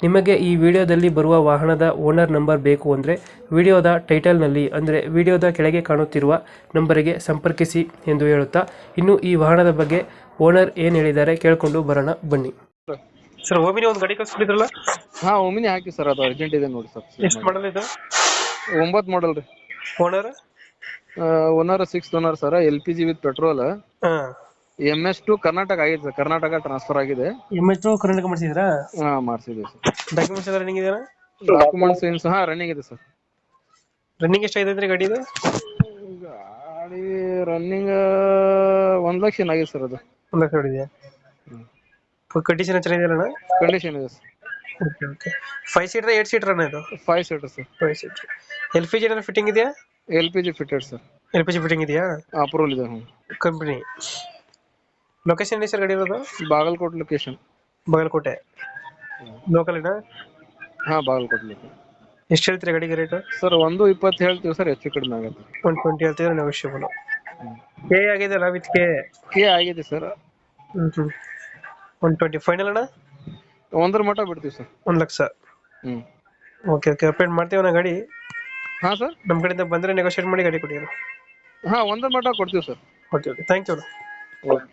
ನಿಮಗೆ ಈ ವಿಡಿಯೋದಲ್ಲಿ ಬರುವ ವಾಹನದ ಓನರ್ ನಂಬರ್ ಬೇಕು ಅಂದರೆ ವಿಡಿಯೋದ ಟೈಟಲ್ನಲ್ಲಿ ಅಂದರೆ ವಿಡಿಯೋದ ಕೆಳಗೆ ಕಾಣುತ್ತಿರುವ ನಂಬರಿಗೆ ಸಂಪರ್ಕಿಸಿ ಎಂದು ಹೇಳುತ್ತಾ ಇನ್ನು ಈ ವಾಹನದ ಬಗ್ಗೆ ಓನರ್ ಏನು ಹೇಳಿದ್ದಾರೆ ಕೇಳಿಕೊಂಡು ಬರೋಣ ಬನ್ನಿ. ಸರ್ ಓಮಿನಿ ಒಂದು ಗಾಡಿ ಕಳಿಸ್ಬಿಟ್ಟಿದ್ರಲ್ಲ ಹಾ ಓಮಿನಿ ಹಾಕಿ ಸರ್ ಅದು ಅರ್ಜೆಂಟ್ ಇದೆ ನೋಡಿ ಸರ್. ಎಷ್ಟು ಮಾಡಲ್ ಇದು? ಒಂಬತ್ತು ಮಾಡಲ್ ರೀ. Owner? Owner six owner sir L P G with petrol ಹಾಂ. ಎಂ ಎಸ್ ಟು ಕರ್ನಾಟಕ ಆಗಿದೆ ಸರ್ ಕರ್ನಾಟಕ ಟ್ರಾನ್ಸ್ಫರ್ ಆಗಿದೆ. ಎಂ ಟು ಕರ್ನಾಟಕ ಮಾಡಿಸಿದ್ರಾ ಹಾ ಮಾಡಿಸಿದ್ವಿ ಸರ್ ಡಾಕ್ಯುಮೆಂಟ್ಸ್ ಎಲ್ಲ ರನ್ನಿಂಗ್ ಇದೆಯಾ? ಡಾಕ್ಯುಮೆಂಟ್ಸ್ ಏನು ಸಹ ರನ್ನಿಂಗ್ ಇದೆ ಸರ್ ರನ್ನಿಂಗ್ ಎಷ್ಟಾಗಿದೆ ಅಂದ್ರೆ ಗಾಡಿ ಇದು ಗಾಡಿ ರನ್ನಿಂಗ್ ಒಂದ್ ಲಕ್ಷ ಏನಾಗಿದೆ ಸರ್ ಅದು. ಒಂದು ಲಕ್ಷ ಹೊಡಿದೆಯಾ? ಕಂಡೀಷನ್ ಅಣ್ಣ ಕಂಡೀಷನ್ ಇದೆ sir okay okay five seater eight seater ಅಣ್ಣ ಇದು? Five seater sir five seater L P G ಏನಾದ್ರು ಫಿಟ್ಟಿಂಗ್ ಇದೆಯಾ? L P G fitted sir L P G fitting ಇದೆಯಾ? ಅಪ್ರೂವಲ್ ಇದೆ ಹ್ಞೂ ಕಂಪನಿ ಲೊಕೇಶನ್ ಎಲ್ಲಿ ಸರ್ ಗಾಡಿ ಇರೋದು? ಬಾಗಲಕೋಟೆ ಲೊಕೇಶನ್ ಬಾಗಲಕೋಟೆ. ಲೋಕಲ್ ಇನ? ಹಾ ಬಾಗಲಕೋಟೆ ಲೊಕೇಶನ್ ಎಷ್ಟು ಹೇಳ್ತೀರಿ ಗಾಡಿಗೆ ರೇಟ್ ಸರ್ ಒಂದು ಇಪ್ಪತ್ತು ಹೇಳ್ತೀವಿ ಸರ್ ಹೆಚ್ಚು ಕಡಿಮೆ ಆಗುತ್ತೆ ಒನ್ ಟ್ವೆಂಟಿ ಹೇಳ್ತಿದ್ರೆ ನೆಗೋಷಿಯಬಲ್ ಕೆ ಆಗಿದೆ ಅಲ್ಲ ವಿತ್ ಕೆ ಕೆ ಆಗಿದೆ ಸರ್ ಹ್ಞೂ ಹ್ಞೂ ಒನ್ ಟ್ವೆಂಟಿ ಫೈನಲ್ ಅಣ್ಣ? ಒಂದರ ಮಟ್ಟ ಬಿಡ್ತೀವಿ ಸರ್ ಒಂದು ಲಕ್ಷ. ಹ್ಮ್. ಓಕೆ ಓಕೆ ಅಪೇಂಟ್ ಮಾಡ್ತೀವಿ ನಾ ಗಾಡಿ. ಹಾಂ ಸರ್ ನಮ್ಮ ಕಡೆಯಿಂದ ಬಂದರೆ ನೆಗೋಷಿಯೇಟ್ ಮಾಡಿ ಗಾಡಿ ಕೊಡಿ ಹಾಂ ಒಂದರ ಮಟ್ಟ ಕೊಡ್ತೀವಿ sir okay okay thank you okay